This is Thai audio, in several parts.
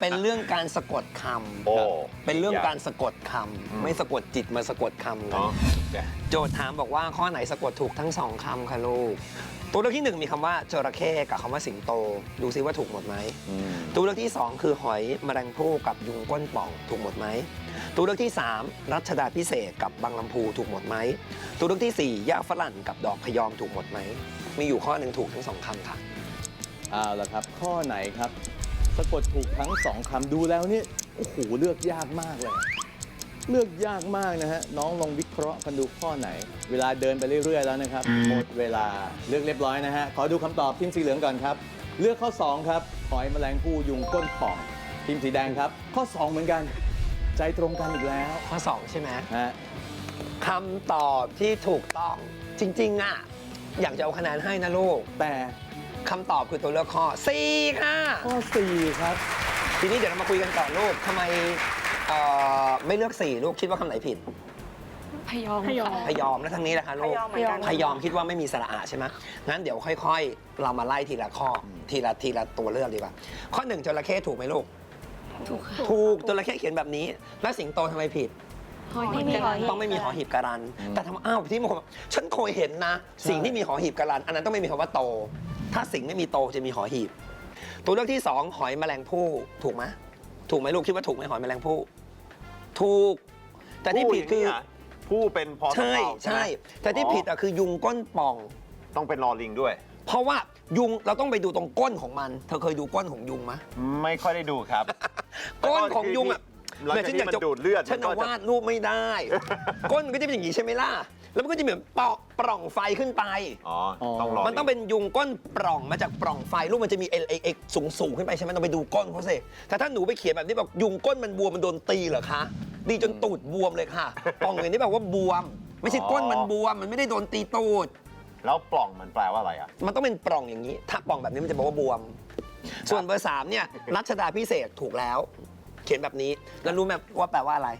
เป็นเรื่องการสะกดคโอ้ำเป็นเรื่องการสะกดคำไม่สะกดจิตมาสะกดคำกัเนาะนโจทย์ถามบอกว่าข้อไหนสะกดถูกทั้งสองคำค่ะลูก ตัวเลือกที่หนึ่งมีคำว่าจระเข้กับคำว่าสิงโต ดูซิว่าถูกหมดไหมอืมตัวเลือกที่สองคือหอยแมลงภู่กับยุงก้นป่องถูกหมดไหม ตัวเลือกที่สามรัชดาพิเศษกับบางลำพูถูกหมดไหม ตัวเลือกที่สี่ย่าฝรั่งกับดอกพยอมถูกหมดไหม มีอยู่ข้อหนึ่งถูกทั้งสองคำค่ะ เอาละครับ ข้อไหนครับ สะกดถูกทั้งสองคำดูแล้วนี่โอ้โหเลือกยากมากเลย เลือกยากมากนะฮะน้องลองวิเคราะห์กันดูข้อไหน เวลาเดินไปเรื่อยๆแล้วนะครับหมดเวลาเลือกเรียบร้อยนะฮะขอดูคำตอบทีมสีเหลืองก่อนครับ เลือกข้อ 2 ครับหอยแมลงภู่ยุงก้นป่องทีมสีแดงครับ ข้อ 2 เหมือนกัน ใจตรงกันอีกแล้วข้อสองใช่ไหมฮะคำตอบที่ถูกต้องจริง ๆ อะ อยากจะเอาคะแนนให้นะลูก แต่ คำตอบคือตัวเลือกข้อ4ค่ะ ข้อ 4 ครับ ทีนี้เดี๋ยวเรามาคุยกันก่อนลูกทำไมเอ่อไม่เลือก 4 ลูกคิดว่าคำไหนผิด พยอมพยอมค่ะพยอมแล้วทางนี้แหละคะลูก พยอมเหมือนกัน พยอมคิดว่าไม่มีสระอาใช่ไหมงั้นเดี๋ยวค่อยๆ เรามาไล่ทีละข้อ ทีละทีละตัวเลือกดีกว่า ข้อหนึ่งจระเข้ถูกไหมลูก ถูกค่ะถูกจระเข้เขียนแบบนี้ แล้วสิงโตทำไมผิด ไม่มีหอหีบ ต้องไม่มีหอหีบการันอืมแต่ทำอ้าวที่บางคนบอกฉันเคยเห็นนะใช่สิ่งที่มีหอหีบการัน อันนั้นต้องไม่มีคำว่าโต ถ้าสิ่งไม่มีโตจะมีหอหีบ ตัวเลือกที่สองหอยแมลงภู่ถูกไหมถูกไหมลูกคิดว่าถูกไหมหอยแมลงภู่ถูก แต่ที่ผิดคือ ผู้เป็นพอใช่ไหมใช่ แต่ที่ผิดอะคือยุงก้นป่อง ต้องเป็นลอลิงด้วย เพราะว่ายุงเราต้องไปดูตรงก้นของมัน เธอเคยดูก้นของยุงไหมไม่ค่อยได้ดูครับ ก้นของยุงอะหลังจากที่มันดูดเลือดฉันมันก็น่ะจะ วาดรูปไม่ได้ ก้นมันก็จะเป็นอย่างนี้ใช่ไหมล่ะ แล้วมันก็จะเหมือนปล่องปล่องไฟขึ้นไป อ๋อ ต้องรอมันต้องเป็นยุงก้นปล่องมาจากปล่องไฟรูปมันจะมีเอเอสูงสูงๆขึ้นไปใช่ไหมต้องไปดูก้นเขาสิแต่ถ้าหนูไปเขียนแบบนี้บอกยุงก้นมันบวมมันโดนตีเหรอคะดีจนตูดบวมเลยค่ะปล่องอย่างนี้แบบว่าบวม ไม่ใช่ก้นมันบวม มันไม่ได้โดนตีตูด แล้วปล่องมันแปลว่าอะไรอะ มันต้องเป็นปล่องอย่างนี้ ถ้าปล่องแบบนี้มันจะบอกว่าบวม ส่วนเบอร์สามเนี่ยรัชดาพิเศษถูกแล้ว เขียนแบบนี้แล้วรู้ไหมว่าแปลว่าอะไร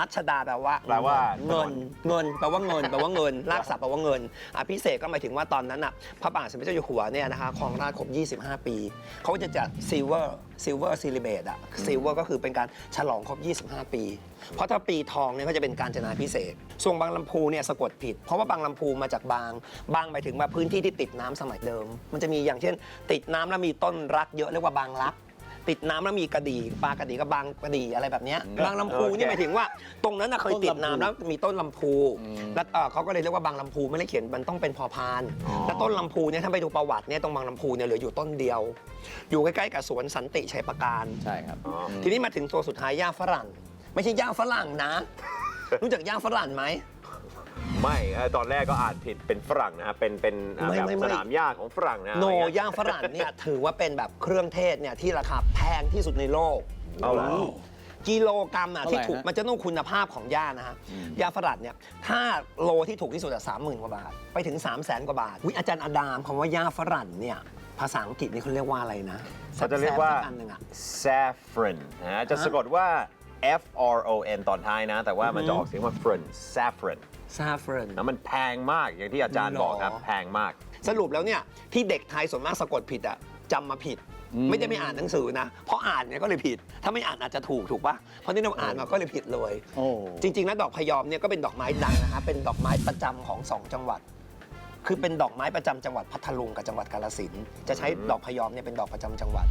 รัชดาแปลว่าแปลว่าเงินเงินแปลว่าเงินแปลว่าเงินรากศัพท์แปลว่าเงินอภิเษกก็หมายถึงว่าตอนนั้นอะพระบาทสมเด็จเจ้าอยู่หัวเนี่ยนะคะครองราชย์ครบ 25 ปี เขาก็จะจัดซิลเวอร์ซิลเวอร์ซิลิเบตอะซิลเวอร์ก็คือเป็นการฉลองครบ 25 ปี เพราะถ้าปีทองเนี่ยก็จะเป็นการจนาพิเศษกส่วนบางลำพูเนี่ยสะกดผิด เพราะว่าบางลำพูมาจากบาง บางหมายถึงว่าพื้นที่ที่ติดน้ำสมัยเดิม มันจะมีอย่างเช่น ติดน้ำแล้วมีต้นรักเยอะเรียกว่าบางรัก ติดน้ำแล้วมีกระดี่ปลากระดี่กับบางกระดี่อะไรแบบเนี้ยอืมบางลำพูนี่โอเคหมายถึงว่า ตรงนั้นน่ะเคยติดน้ำแล้วมีต้นลำพูอืมแล้วเอ่อเขาก็เลยเรียกว่าบางลำพูไม่ได้เขียนมันต้องเป็นพอพานอ๋อแล้วต้นลำพูเนี่ยถ้าไปดูประวัติเนี่ยตรงบางลำพูเนี่ยเหลืออยู่ต้นเดียว อยู่ใกล้ๆกับสวนสันติชัยประการใช่ครับอ๋ออืมทีนี้มาถึงตัวสุดท้ายย่าฝรั่ง ไม่ใช่ย่าฝรั่งนะ รู้จักย่าฝรั่งไหม ไม่ฮะตอนแรกก็อ่านผิดเป็นฝรั่งนะฮะเป็นเป็นอ่าไม่แบบไม่ไม่ สนามหญ้าของฝรั่งนะโนอะไรเงี้ยย่าฝรั่งเนี่ย ถือว่าเป็นแบบเครื่องเทศเนี่ยที่ราคาแพงที่สุดในโลก เอาเหรอกิโลกรัมอะเท่าไหร่ที่ถูกฮะ มันจะต้องคุณภาพของย่านะฮะอืมย่าฝรั่งเนี่ยถ้าโลที่ถูกที่สุดอะสามหมื่นกว่าบาท ไปถึง 3 0 0แสนกว่าบาทวิอาจารย์อดามคำว่าย่าฝรั่งเนี่ยภาษาอังกฤษนี่เขาเรียกว่าอะไรนะเขาจะเรียกว่าแซ่บๆสัอันหนึ่งอะ saffron นะฮะจะสะกดว่า F R O N ตอนท้ายนะ แต่ว่ามันจะออกเสียงว่า fron saffron saffron แล้วมันแพงมากอย่างที่อาจารย์บอกครับ หรอ แพงมาก สรุปแล้วเนี่ยที่เด็กไทยส่วนมากสะกดผิดอะจำมาผิด อืม ไม่ได้ไม่อ่านหนังสือนะเพราะอ่านเนี่ยก็เลยผิด ถ้าไม่อ่านอาจจะถูกถูกปะเพราะนี่เราอ่านมาก็เลยผิดเลย โอ้จริงๆนะดอกพยอมเนี่ยก็เป็นดอกไม้ดังนะคะเป็นดอกไม้ประจำของสองจังหวัด คือเป็นดอกไม้ประจำจังหวัดพัทลุงกับจังหวัดกาฬสินธุ์จะใช้อืมดอกพยอมเนี่ยเป็นดอกประจำจังหวัด